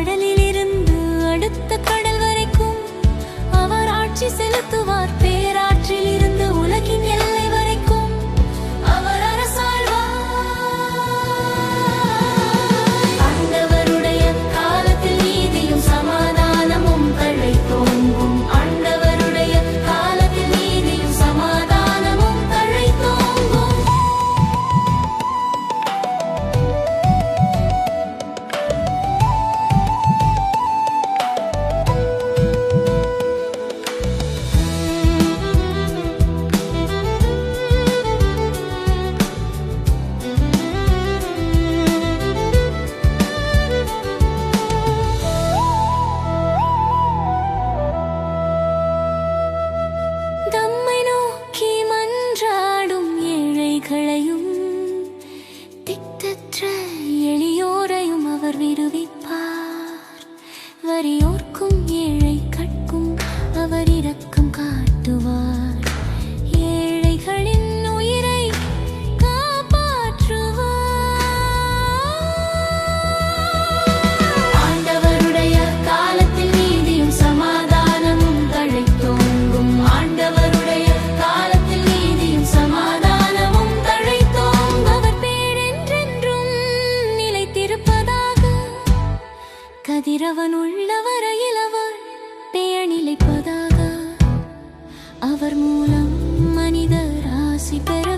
கடலில் இருந்து அடுத்த கடல் வரைக்கும் அவர் ஆட்சி செலுத்துவார் பே いる உள்ளவர இளவர் பேணிலை பதாக அவர் மூலம் மனித ராசி பெற